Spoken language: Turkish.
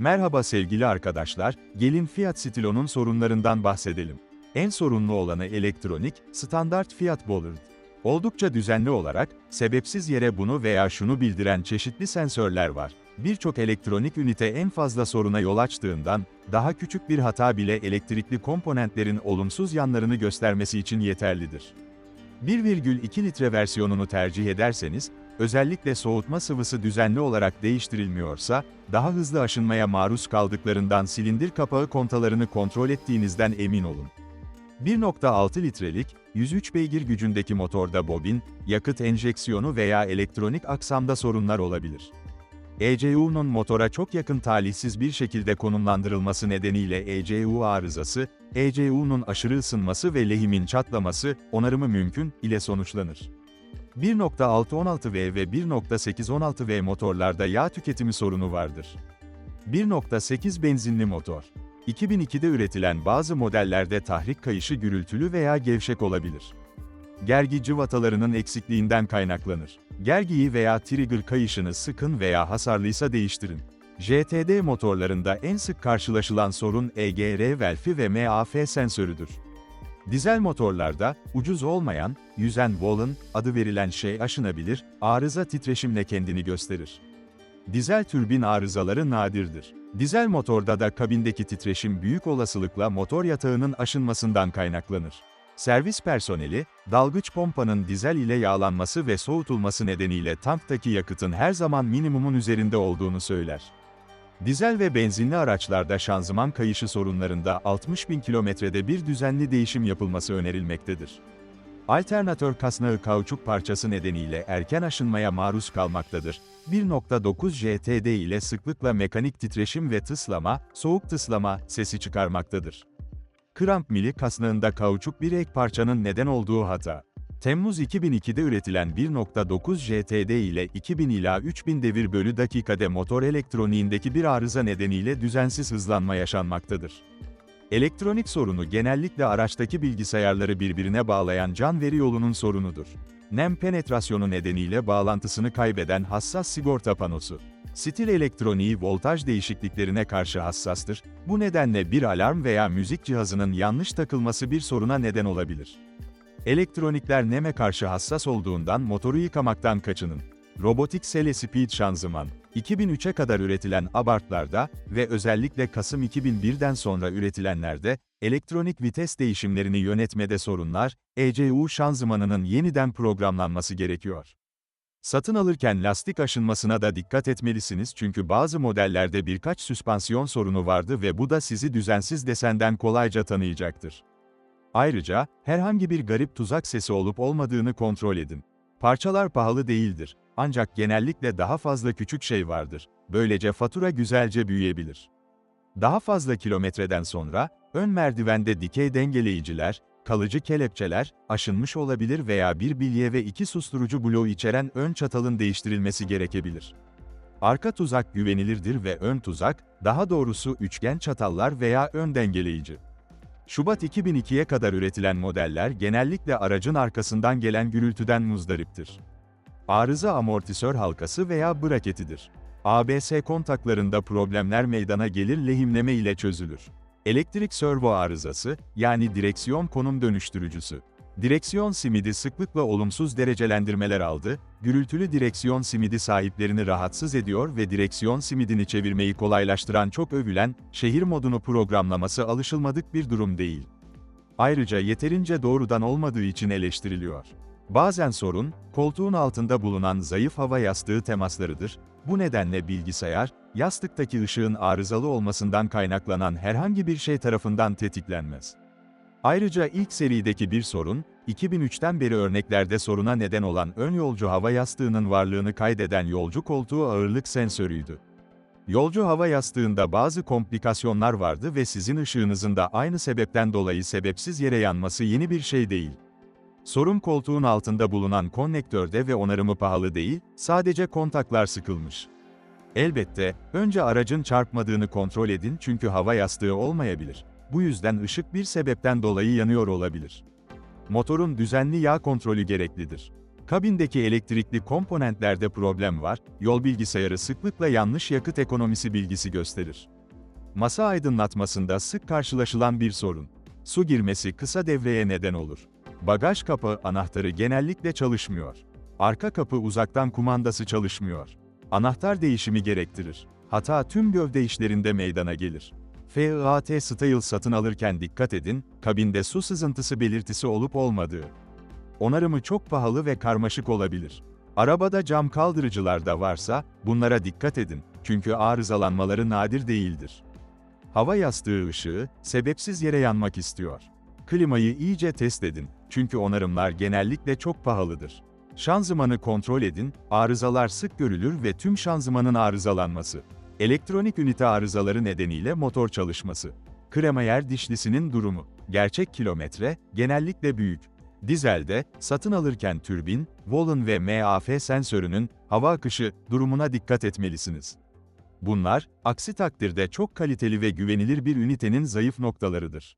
Merhaba sevgili arkadaşlar, gelin Fiat Stilo'nun sorunlarından bahsedelim. En sorunlu olanı elektronik, standart Fiat Bollard. Oldukça düzenli olarak, sebepsiz yere bunu veya şunu bildiren çeşitli sensörler var. Birçok elektronik ünite en fazla soruna yol açtığından, daha küçük bir hata bile elektrikli komponentlerin olumsuz yanlarını göstermesi için yeterlidir. 1,2 litre versiyonunu tercih ederseniz, özellikle soğutma sıvısı düzenli olarak değiştirilmiyorsa, daha hızlı aşınmaya maruz kaldıklarından silindir kapağı kontalarını kontrol ettiğinizden emin olun. 1.6 litrelik, 103 beygir gücündeki motorda bobin, yakıt enjeksiyonu veya elektronik aksamda sorunlar olabilir. ECU'nun motora çok yakın talihsiz bir şekilde konumlandırılması nedeniyle ECU arızası, ECU'nun aşırı ısınması ve lehimin çatlaması, onarımı mümkün, ile sonuçlanır. 1.616V ve 1.816V motorlarda yağ tüketimi sorunu vardır. 1.8 benzinli motor. 2002'de üretilen bazı modellerde tahrik kayışı gürültülü veya gevşek olabilir. Gergi cıvatalarının eksikliğinden kaynaklanır. Gergiyi veya trigger kayışını sıkın veya hasarlıysa değiştirin. JTD motorlarında en sık karşılaşılan sorun EGR velfi ve MAF sensörüdür. Dizel motorlarda, ucuz olmayan, yüzen Wall'ın adı verilen şey aşınabilir, arıza titreşimle kendini gösterir. Dizel türbin arızaları nadirdir. Dizel motorda da kabindeki titreşim büyük olasılıkla motor yatağının aşınmasından kaynaklanır. Servis personeli, dalgıç pompanın dizel ile yağlanması ve soğutulması nedeniyle tanktaki yakıtın her zaman minimumun üzerinde olduğunu söyler. Dizel ve benzinli araçlarda şanzıman kayışı sorunlarında 60 bin kilometrede bir düzenli değişim yapılması önerilmektedir. Alternatör kasnağı kauçuk parçası nedeniyle erken aşınmaya maruz kalmaktadır. 1.9 JTD ile sıklıkla mekanik titreşim ve tıslama, soğuk tıslama sesi çıkarmaktadır. Kramp mili kasnağında kauçuk bir ek parçanın neden olduğu hata. Temmuz 2002'de üretilen 1.9 JTD ile 2000 ila 3000 devir bölü dakikade motor elektroniğindeki bir arıza nedeniyle düzensiz hızlanma yaşanmaktadır. Elektronik sorunu genellikle araçtaki bilgisayarları birbirine bağlayan can veri yolunun sorunudur. Nem penetrasyonu nedeniyle bağlantısını kaybeden hassas sigorta panosu. Stil elektroniği voltaj değişikliklerine karşı hassastır, bu nedenle bir alarm veya müzik cihazının yanlış takılması bir soruna neden olabilir. Elektronikler neme karşı hassas olduğundan motoru yıkamaktan kaçının. Robotik Sele Speed şanzıman, 2003'e kadar üretilen Abart'larda ve özellikle Kasım 2001'den sonra üretilenlerde, elektronik vites değişimlerini yönetmede sorunlar, ECU şanzımanının yeniden programlanması gerekiyor. Satın alırken lastik aşınmasına da dikkat etmelisiniz çünkü bazı modellerde birkaç süspansiyon sorunu vardı ve bu da sizi düzensiz desenden kolayca tanıyacaktır. Ayrıca, herhangi bir garip tuzak sesi olup olmadığını kontrol edin. Parçalar pahalı değildir, ancak genellikle daha fazla küçük şey vardır. Böylece fatura güzelce büyüyebilir. Daha fazla kilometreden sonra, ön merdivende dikey dengeleyiciler, kalıcı kelepçeler, aşınmış olabilir veya bir bilye ve iki susturucu bloğu içeren ön çatalın değiştirilmesi gerekebilir. Arka tuzak güvenilirdir ve ön tuzak, daha doğrusu üçgen çatallar veya ön dengeleyici. Şubat 2002'ye kadar üretilen modeller genellikle aracın arkasından gelen gürültüden muzdariptir. Arıza amortisör halkası veya braketidir. ABS kontaklarında problemler meydana gelir lehimleme ile çözülür. Elektrik servo arızası, yani direksiyon konum dönüştürücüsü. Direksiyon simidi sıklıkla olumsuz derecelendirmeler aldı, gürültülü direksiyon simidi sahiplerini rahatsız ediyor ve direksiyon simidini çevirmeyi kolaylaştıran çok övülen, şehir modunu programlaması alışılmadık bir durum değil. Ayrıca yeterince doğrudan olmadığı için eleştiriliyor. Bazen sorun, koltuğun altında bulunan zayıf hava yastığı temaslarıdır, bu nedenle bilgisayar, yastıktaki ışığın arızalı olmasından kaynaklanan herhangi bir şey tarafından tetiklenmez. Ayrıca ilk serideki bir sorun, 2003'ten beri örneklerde soruna neden olan ön yolcu hava yastığının varlığını kaydeden yolcu koltuğu ağırlık sensörüydü. Yolcu hava yastığında bazı komplikasyonlar vardı ve sizin ışığınızın da aynı sebepten dolayı sebepsiz yere yanması yeni bir şey değil. Sorun koltuğun altında bulunan konnektörde ve onarımı pahalı değil, sadece kontaklar sıkılmış. Elbette, önce aracın çarpmadığını kontrol edin çünkü hava yastığı olmayabilir. Bu yüzden ışık bir sebepten dolayı yanıyor olabilir. Motorun düzenli yağ kontrolü gereklidir. Kabindeki elektrikli komponentlerde problem var, yol bilgisayarı sıklıkla yanlış yakıt ekonomisi bilgisi gösterir. Masa aydınlatmasında sık karşılaşılan bir sorun. Su girmesi kısa devreye neden olur. Bagaj kapağı anahtarı genellikle çalışmıyor. Arka kapı uzaktan kumandası çalışmıyor. Anahtar değişimi gerektirir. Hata tüm gövde işlerinde meydana gelir. FAT Style satın alırken dikkat edin, kabinde su sızıntısı belirtisi olup olmadığı. Onarımı çok pahalı ve karmaşık olabilir. Arabada cam kaldırıcılar da varsa, bunlara dikkat edin, çünkü arızalanmaları nadir değildir. Hava yastığı ışığı, sebepsiz yere yanmak istiyor. Klimayı iyice test edin, çünkü onarımlar genellikle çok pahalıdır. Şanzımanı kontrol edin, arızalar sık görülür ve tüm şanzımanın arızalanması. Elektronik ünite arızaları nedeniyle motor çalışması. Kremayer dişlisinin durumu. Gerçek kilometre, genellikle büyük. Dizelde, satın alırken türbin, Volun ve MAF sensörünün, hava akışı, durumuna dikkat etmelisiniz. Bunlar, aksi takdirde çok kaliteli ve güvenilir bir ünitenin zayıf noktalarıdır.